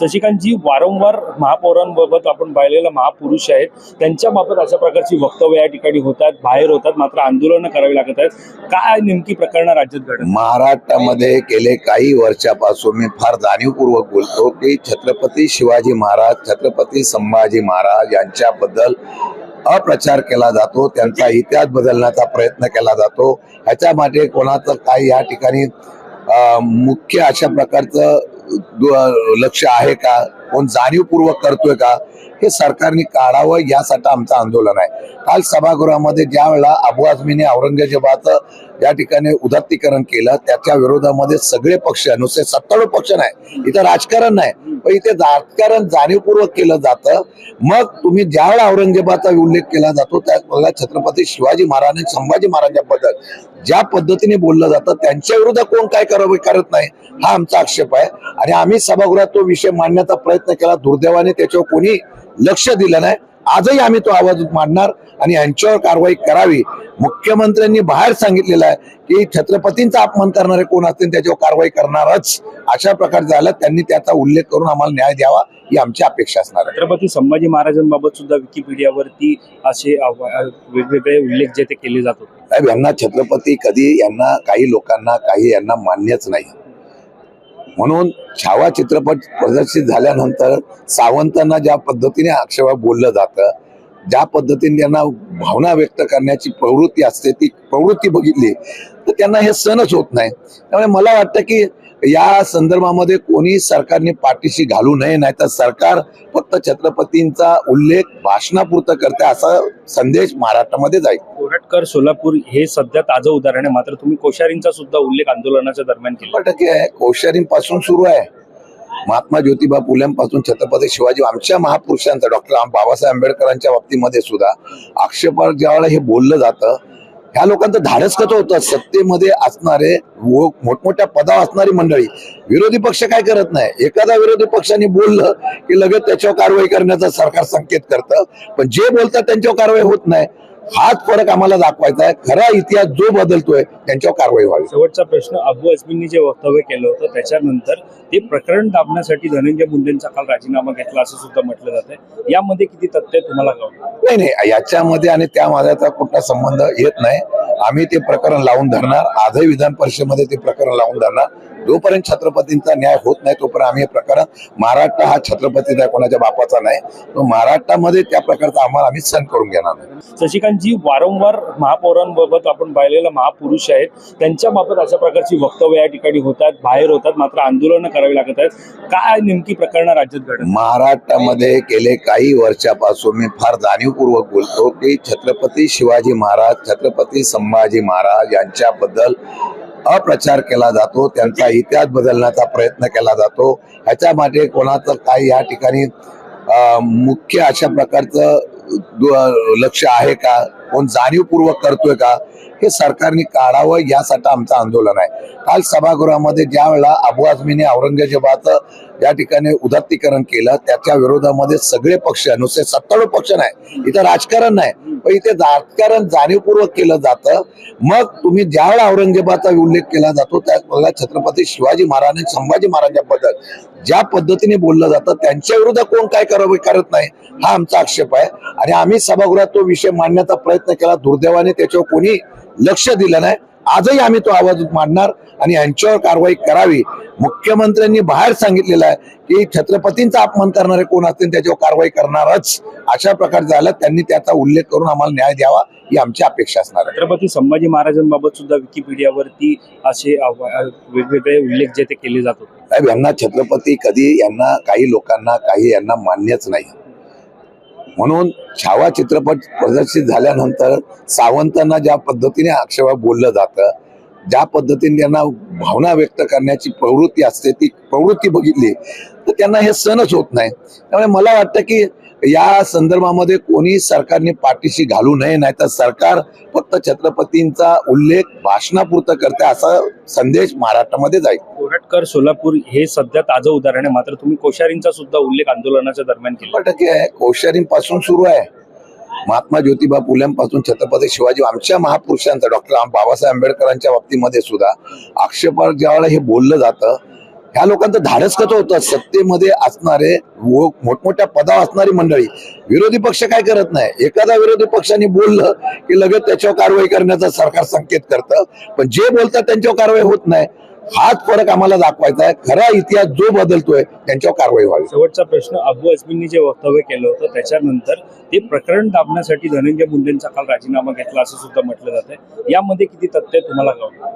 शशिकांतजी वारंवार महापौरांबाबत आपण पाहिलेला महापुरुष आहेत त्यांच्याबाबत अशा प्रकारची वक्तव्य या ठिकाणी होतात बाहेर होतात मात्र आंदोलनं करावी लागत आहेत. काय नेमकी प्रकरणं राज्यात घडत महाराष्ट्रामध्ये गेले काही वर्षापासून मी फार जाणीवपूर्वक बोलतो की छत्रपती शिवाजी महाराज छत्रपती संभाजी महाराज यांच्याबद्दल अप्रचार केला जातो त्यांचा इतिहास बदलण्याचा प्रयत्न केला जातो. ह्याच्यामध्ये कोणाचं काही या ठिकाणी मुख्य अशा प्रकारचं लक्ष आहे का? कोण जाणीवपूर्वक करतोय का? हे सरकारने काढावं यासाठी आमचं आंदोलन आहे. काल सभागृहामध्ये ज्या वेळेला अबू आझमीने औरंगजेबाचं या ठिकाणी उदात्तीकरण केलं त्याच्या विरोधामध्ये सगळे पक्ष नुसते सत्तारूढ पक्ष नाही इथं राजकारण नाही पण इथे राजकारण जाणीवपूर्वक केलं जातं. मग तुम्ही ज्या वेळेला औरंगजेबाचा उल्लेख केला जातो त्यावेळेला छत्रपती शिवाजी महाराज आणि संभाजी महाराजांबद्दल ज्या पद्धतीने बोललं जातं त्यांच्या विरोधात कोण काय करावे करत नाही हा आमचा आक्षेप आहे. आणि आम्ही सभागृहात तो विषय मांडण्याचा प्रयत्न केला दुर्दैवाने त्याच्यावर कोणी लक्ष दिलं नाही. आजही आम्ही तो आवाज मांडणार आणि यांच्यावर कारवाई करावी. मुख्यमंत्र्यांनी बाहेर सांगितलेलं आहे की छत्रपतींचा अपमान करणारे कोण असतील त्याच्यावर कारवाई करणारच अशा प्रकारे झालं. त्यांनी त्याचा उल्लेख करून आम्हाला न्याय द्यावा ही आमची अपेक्षा असणार आहे. छत्रपती संभाजी महाराजांबाबत सुद्धा विकिपीडियावरती असे वेगवेगळे उल्लेख जे ते केले जात यांना छत्रपती कधी यांना काही लोकांना काही यांना मान्यच नाही. म्हणून छावा चित्रपट प्रदर्शित झाल्यानंतर सावंतांना ज्या पद्धतीने अक्षवा बोललं जातं ज्या पद्धतीने त्यांना भावना व्यक्त करण्याची प्रवृत्ती असते ती प्रवृत्ती बघितली तर त्यांना हे सहनच होत नाही. त्यामुळे मला वाटतं की या संदर्भामध्ये कोणी सरकारने पाठीशी घालू नये नाही तर सरकार फक्त छत्रपतींचा उल्लेख भाषणापुरतं करते असा संदेश महाराष्ट्रामध्ये जाईल. कोरटकर सोलापूर हे सध्या ताजं उदाहरण आहे. मात्र तुम्ही कोश्यारींचा सुद्धा उल्लेख आंदोलनाच्या दरम्यान केला. टक्के आहे. कोश्यारींपासून सुरू आहे. महात्मा ज्योतिबा फुलेंपासून छत्रपती शिवाजी आमच्या महापुरुषांचा डॉक्टर बाबासाहेब आंबेडकरांच्या बाबतीमध्ये सुद्धा आक्षेपार ज्यावेळेला हे बोललं जातं ह्या लोकांचं धाडस कसं होतं? सत्तेमध्ये असणारे मोठमोठ्या पदावर असणारी मंडळी. विरोधी पक्ष काय करत नाही. एखादा विरोधी पक्षाने बोललं की लगेच त्याच्यावर कारवाई करण्याचा सरकार संकेत करतं. पण जे बोलतात त्यांच्यावर कारवाई होत नाही. हाच फरक आम्हाला दाखवायचा आहे. खरा इतिहास जो बदलतोय त्यांच्यावर कारवाई व्हावी. शेवटचा प्रश्न अबू अजमींनी जे वक्तव्य केलं होतं त्याच्यानंतर ते प्रकरण दाबण्यासाठी धनंजय मुंडेंचा काल राजीनामा घेतला असं सुद्धा म्हटलं जात आहे यामध्ये किती तथ्य तुम्हाला नाही नाही याच्यामध्ये आणि त्या माझ्याचा कुठला संबंध येत नाही. आम्ही ते प्रकरण लावून धरणार. आजही विधान परिषदेमध्ये ते प्रकरण लावून धरणार. जोपर्यंत छत्रपतींचा न्याय होत नाही तोपर्यंत आम्ही हे प्रकरण महाराष्ट्र हा छत्रपतीचा कोणाच्या बापाचा नाही. तो महाराष्ट्रामध्ये त्या प्रकारचा आम्हाला आम्ही सण करून घेणार नाही. शशिकांतजी वारंवार महापौरांबाबत आपण पाहिलेला महापुरुष आहेत त्यांच्याबाबत अशा प्रकारची वक्तव्य या ठिकाणी होतात बाहेर होतात मात्र आंदोलनं करावी लागत आहेत. काय नेमकी प्रकरणं राज्यात घडत महाराष्ट्रामध्ये गेले काही वर्षापासून मी फार जाणीवपूर्वक बोलतो की छत्रपती शिवाजी महाराज छत्रपती संभाजी महाराज यांच्याबद्दल अप्रचार केला जातो त्यांचा इतिहास बदलण्याचा प्रयत्न केला जातो. ह्याच्या मागे कोणाचं काही या ठिकाणी अं, मुख्य अशा प्रकारचं लक्ष आहे का? कोण जाणीवपूर्वक करतोय का? हे सरकारने काढावं यासाठी आमचं आंदोलन आहे. काल सभागृहामध्ये ज्या वेळेला अबू आझमीने औरंगजेबाचं या ठिकाणी उदात्तीकरण केलं त्याच्या विरोधामध्ये सगळे पक्ष नुसते सत्तारूढ पक्ष नाही इथं राजकारण नाही पण इथे राजकारण जाणीवपूर्वक केलं जातं. मग तुम्ही ज्या वेळेला औरंगजेबाचा उल्लेख केला जातो त्यावेळेला छत्रपती शिवाजी महाराज आणि संभाजी महाराजांबद्दल ज्या पद्धतीने बोललं जातं त्यांच्या विरोधात कोण काय करावे करत नाही हा आमचा आक्षेप आहे. आणि आम्ही सभागृहात तो विषय मांडण्याचा प्रयत्न केला दुर्दैवाने त्याच्यावर कोणी लक्ष दिलं नाही. आजही आम्ही तो आवाज मांडणार आणि यांच्यावर कारवाई करावी. मुख्यमंत्र्यांनी बाहेर सांगितलेलं आहे की छत्रपतींचा अपमान करणारे कोण असतील त्याच्यावर कारवाई करणारच अशा प्रकारे झालं. त्यांनी त्याचा उल्लेख करून आम्हाला न्याय द्यावा ही आमची अपेक्षा असणार आहे. छत्रपती संभाजी महाराजांबाबत सुद्धा विकिपीडियावरती असे वेगवेगळे उल्लेख जे ते केले जात यांना छत्रपती कधी यांना काही लोकांना काही यांना मान्यच नाही. म्हणून छावा चित्रपट प्रदर्शित झाल्यानंतर सावंतांना ज्या पद्धतीने आक्षेपा बोललं जातं ज्या पद्धतीने त्यांना भावना व्यक्त करण्याची प्रवृत्ती असते ती प्रवृत्ती बघितली तर त्यांना हे सहनच होत नाही. त्यामुळे मला वाटतं की या संदर्भामध्ये कोणी सरकारने पाठीशी घालू नये नाही तर सरकार फक्त छत्रपतींचा उल्लेख भाषणापुरतं करते असा संदेश महाराष्ट्रामध्ये जाईल. कोरटकर सोलापूर हे सध्या ताजं उदाहरण आहे. मात्र तुम्ही कोश्यारींचा सुद्धा उल्लेख आंदोलनाच्या दरम्यान केला. टक्के आहे. कोश्यारींपासून सुरू आहे. महात्मा ज्योतिबा फुलेंपासून छत्रपती शिवाजी आमच्या महापुरुषांचा डॉक्टर बाबासाहेब आंबेडकरांच्या बाबतीमध्ये सुद्धा आक्षेपार ज्यावेळेला हे बोललं जातं ह्या लोकांचं धाडस कसं होतं? सत्तेमध्ये असणारे मोठमोठ्या पदावर असणारी मंडळी विरोधी पक्ष काय करत नाही? एखादा विरोधी पक्षाने बोललं की लगेच त्याच्यावर कारवाई करण्याचा सरकार संकेत करतं. पण जे बोलतात त्यांच्यावर कारवाई होत नाही. हाच फरक आम्हाला दाखवायचा आहे. खरा इतिहास जो बदलतोय त्यांच्यावर कारवाई व्हावी. शेवटचा प्रश्न अबू अस्मिननी जे वक्तव्य केलं होतं त्याच्यानंतर ते प्रकरण दाबण्यासाठी धनंजय मुंडेंचा काल राजीनामा घेतला असं सुद्धा म्हटलं जात आहे यामध्ये किती तथ्य तुम्हाला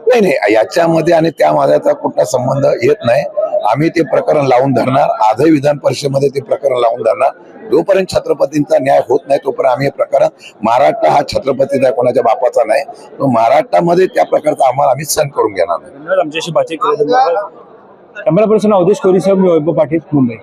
नाही नाही याच्यामध्ये आणि त्या माझ्याचा कुठला संबंध येत नाही. आम्ही ते प्रकरण लावून धरणार. आजही विधान परिषदेमध्ये ते प्रकरण लावून धरणार. जोपर्यंत छत्रपतींचा न्याय होत नाही तोपर्यंत आम्ही हे प्रकरण महाराष्ट्र हा छत्रपतीचा कोणाच्या बापाचा नाही. तो महाराष्ट्रामध्ये त्या प्रकारचा आम्हाला आम्ही सहन करून घेणार नाही. आमच्याशी बातचीत कॅमेरा पर्सन अवधेश कोरी साहेब मी वैभव पाटील मुंबई.